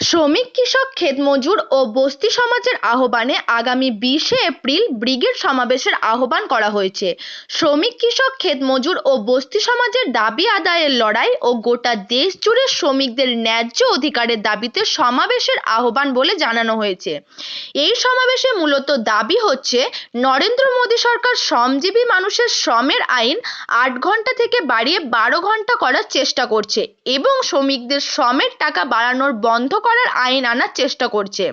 শ্রমিক, কৃষক ক্ষেত মজুর ও বস্তি সমাজের আহ্বানে আগামী বিশে এপ্রিল ব্রিগেড সমাবেশের আহ্বান করা হয়েছে। শ্রমিক, কৃষক ক্ষেত মজুর ও বস্তি সমাজের দাবি আদায়ের লড়াই ও গোটা দেশ জুড়ে শ্রমিকদের ন্যায্য অধিকারের দাবিতে সমাবেশের আহ্বান বলে জানানো হয়েছে। এই সমাবেশে মূলত দাবি হচ্ছে, নরেন্দ্র মোদী সরকার শ্রমজীবী মানুষের শ্রমের আইন আট ঘণ্টা থেকে বাড়িয়ে বারো ঘণ্টা করার চেষ্টা করছে এবং শ্রমিকদের শ্রমের টাকা বাড়ানোর বন্ধ করার আইন আনার চেষ্টা করছে।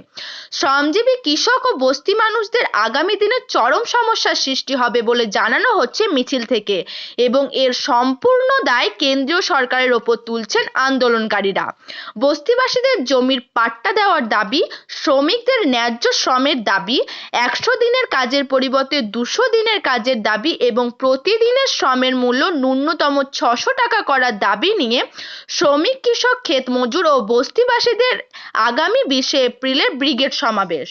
শ্রমজীবী কৃষক ও বস্তি মানুষদের আগামী দিনে চরম সমস্যার সৃষ্টি হবে বলে জানানো হচ্ছে মিছিল থেকে এবং এর সম্পূর্ণ দায় কেন্দ্রীয় সরকারের ওপর তুলছেন আন্দোলনকারীরা। বস্তিবাসীদের জমির পাট্টা দেওয়ার দাবি, শ্রমিকদের ন্যায্য শ্রমের দাবি, একশো দিনের কাজের পরিবর্তে দুশো দিনের কাজের দাবি এবং প্রতিদিনের শ্রমের মূল্য ন্যূনতম ছশো টাকা করার দাবি নিয়ে শ্রমিক, কৃষক ক্ষেত মজুর ও বস্তিবাসীদের আগামী বিশে এপ্রিলের ব্রিগেড সমাবেশ।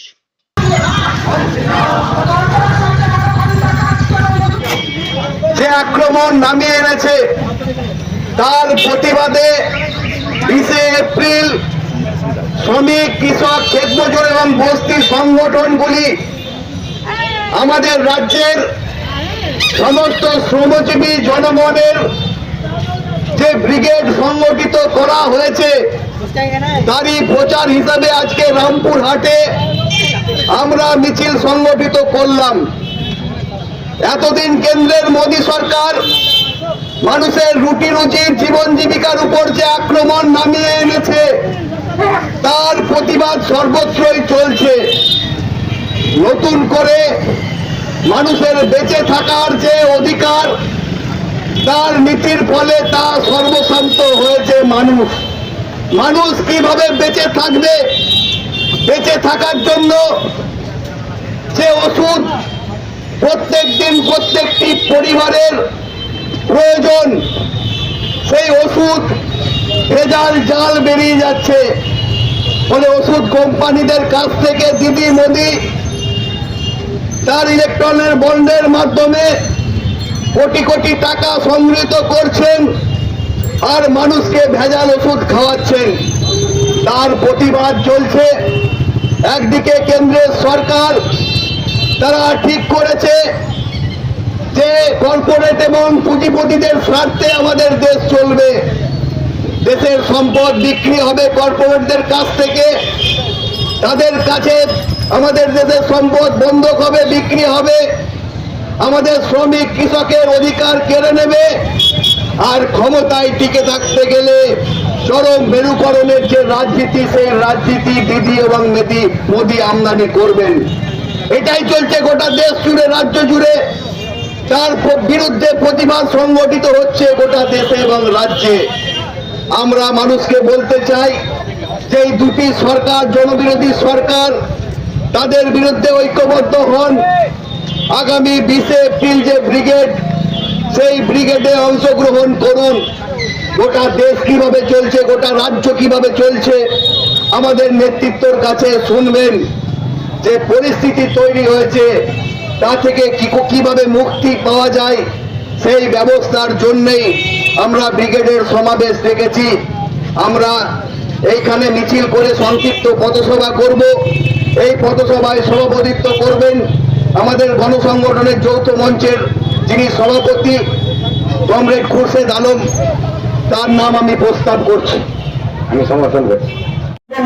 যে আক্রমণ নামিয়ে এনেছে, তার প্রতিবাদে বিশে এপ্রিল শ্রমিক, কৃষক ক্ষেত মজুর এবং বস্তি সংগঠনগুলি আমাদের রাজ্যের সমস্ত শ্রমজীবী জনগণের যে ব্রিগেড সংগঠিত করা হয়েছে তারই প্রচার হিসাবে আজকে রামপুর হাটে আমরা মিছিল সংগঠিত করলাম। এতদিন কেন্দ্রের মোদী সরকার মানুষের রুটি রুচির জীবন জীবিকার উপর যে আক্রমণ নামিয়ে এনেছে, তার প্রতিবাদ সর্বত্রই চলছে। নতুন করে মানুষের বেঁচে থাকার যে অধিকার, তার নীতির ফলে তা সর্বশান্ত হয়েছে মানুষ। মানুষ কীভাবে বেঁচে থাকবে? বেঁচে থাকার জন্য যে ওষুধ প্রত্যেক দিন প্রত্যেকটি পরিবারের প্রয়োজন, সেই ওষুধ ভেজাল জাল বেরিয়ে যাচ্ছে। ফলে ওষুধ কোম্পানিদের কাছ থেকে দিদি মোদি তার ইলেকট্রনের বন্ডের মাধ্যমে কোটি কোটি টাকা সংগৃহীত করছেন। আর মানুষকে ভেজাল ওষুধ খাওয়াচ্ছেন। তার প্রতিবাদ চলছে। একদিকে কেন্দ্রের সরকার তারা ঠিক করেছে যে কর্পোরেট এবং পুঁজিপতিদের স্বার্থে আমাদের দেশ চলবে। দেশের সম্পদ বিক্রি হবে কর্পোরেটদের কাছ থেকে। তাদের কাছে আমাদের দেশের সম্পদ বন্ধক হবে, বিক্রি হবে। আমাদের শ্রমিক কৃষকের অধিকার কেড়ে নেবে। আর ক্ষমতায় টিকে থাকতে গেলে চরম মেরুকরণের যে রাজনীতি সেই রাজনীতি দিদি এবং মেদি, মোদি আমদানি করবেন। এটাই চলছে গোটা দেশ জুড়ে, রাজ্য জুড়ে। তার বিরুদ্ধে প্রতিবাদ সংগঠিত হচ্ছে গোটা দেশে এবং রাজ্যে। আমরা মানুষকে বলতে চাই যে দুটি সরকার, জনবিরোধী সরকার, তাদের বিরুদ্ধে ঐক্যবদ্ধ হন। আগামী বিশে এপ্রিল যে ব্রিগেড সেই ব্রিগেডে অংশগ্রহণ করুন। গোটা দেশ কীভাবে চলছে, গোটা রাজ্য কীভাবে চলছে, আমাদের নেতৃত্বর কাছে শুনবেন যে পরিস্থিতি তৈরি হয়েছে, তা থেকে কীভাবে মুক্তি পাওয়া যায়, সেই ব্যবস্থার জন্যেই আমরা ব্রিগেডের সমাবেশ ডেকেছি। আমরা এইখানে মিছিল করে সংক্ষিপ্ত পথসভা করব। এই পথসভায় সভাপতিত্ব করবেন আমাদের গণসংগঠনের যৌথ মঞ্চের যিনি সভাপতি কমরেড খুরশেদ আলম তার নাম আমি প্রস্তাব করছি। আমি সমর্থন করছি।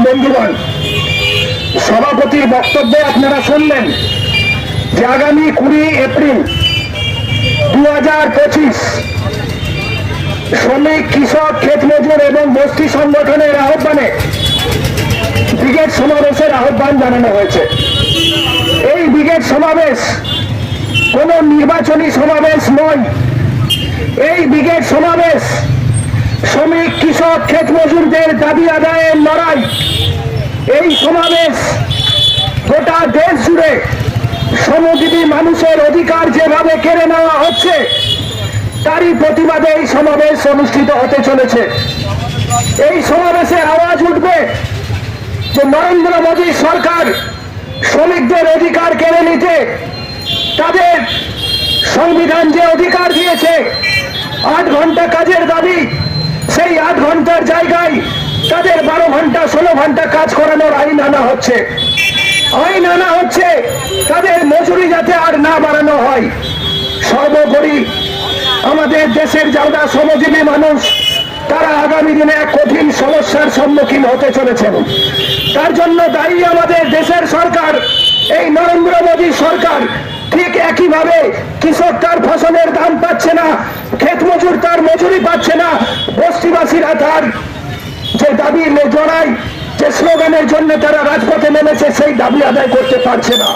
বন্ধুগণ সভাপতির বক্তব্য আপনারা শুনলেন যে আগামী কুড়ি এপ্রিল দু হাজার পঁচিশ শ্রমিক কৃষক ক্ষেত মজুর এবং বস্তি সংগঠনের আহ্বানে ব্রিগেড সমাবেশের আহ্বান জানানো হয়েছে। এই ব্রিগেড সমাবেশ কোনো নির্বাচনী সমাবেশ নয়। এই ব্রিগেড সমাবেশ শ্রমিক, কৃষক ক্ষেত মজুরদের দাবি আদায়ের লড়াই। এই সমাবেশ গোটা দেশ জুড়ে শ্রমজীবী মানুষের অধিকার যেভাবে কেড়ে নেওয়া হচ্ছে, তারই প্রতিবাদে এই সমাবেশ অনুষ্ঠিত হতে চলেছে। এই সমাবেশে আওয়াজ উঠবে যে নরেন্দ্র মোদী সরকার শ্রমিকদের অধিকার কেড়ে নিতে তাদের সংবিধান যে অধিকার দিয়েছে আট ঘণ্টা কাজের দাবি, সেই আট ঘণ্টার জায়গায় তাদের বারো ঘণ্টা, ষোলো ঘণ্টা কাজ করানোর আইন আনা হচ্ছে। আইন আনা হচ্ছে, তাদের মজুরি যাতে আর না বাড়ানো হয়। সর্বোপরি আমাদের দেশের যারা শ্রমজীবী মানুষ, তারা আগামী দিনে এক কঠিন সমস্যার সম্মুখীন হতে চলেছেন। তার জন্য দায়ী আমাদের দেশের সরকার, এই নরেন্দ্র মোদী সরকার। একইভাবে কৃষক তার ফসলের দাম পাচ্ছে না, ক্ষেত মজুর তার মজুরি পাচ্ছে না, বস্তিবাসীরা তার যে দাবি জড়াই যে স্লোগানের জন্য তারা রাজপথে নেমেছে, সেই দাবি আদায় করতে পারছে না।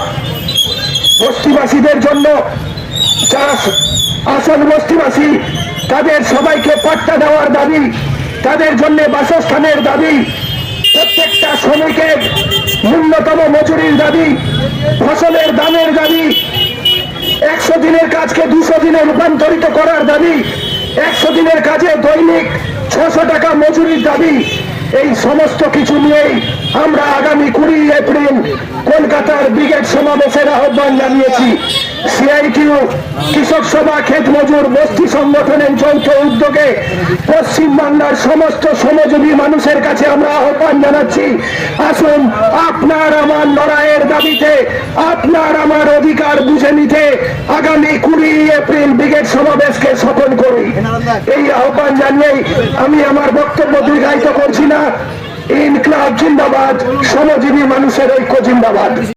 বস্তিবাসীদের জন্য চাষ, আসল বস্তিবাসী, তাদের সবাইকে পাট্টা দেওয়ার দাবি, তাদের জন্য বাসস্থানের দাবি, প্রত্যেকটা শ্রমিকের ন্যূনতম মজুরির দাবি, ফসলের দামের দাবি একশো দিনের কাজকে দুশো দিনে রূপান্তরিত করার দাবি, একশো দিনের কাজে দৈনিক ছশো টাকা মজুরির দাবি। এই সমস্ত কিছু নিয়েই আমরা আগামী কুড়ি এপ্রিল কলকাতার ব্রিগেড সমাবেশের আহ্বান জানিয়েছি। সিআইটিউ কৃষক সভা, ক্ষেত মজুর বস্তি সংগঠনের যৌথ উদ্যোগে পশ্চিম বাংলার সমস্ত শ্রমজীবী মানুষের কাছে আমরা আহ্বান জানাচ্ছি। আসুন, আপনার আমার লড়াইয়ের দাবিতে, আপনার আমার অধিকার বুঝে নিতে আগামী কুড়ি এপ্রিল ব্রিগেড সমাবেশকে সফল করি। এই আহ্বান জানিয়েই আমি আমার বক্তব্য দীর্ঘায়িত করছি না। ইনকলাব জিন্দাবাদ, শ্রমজীবী মানুষের ঐক্য জিন্দাবাদ।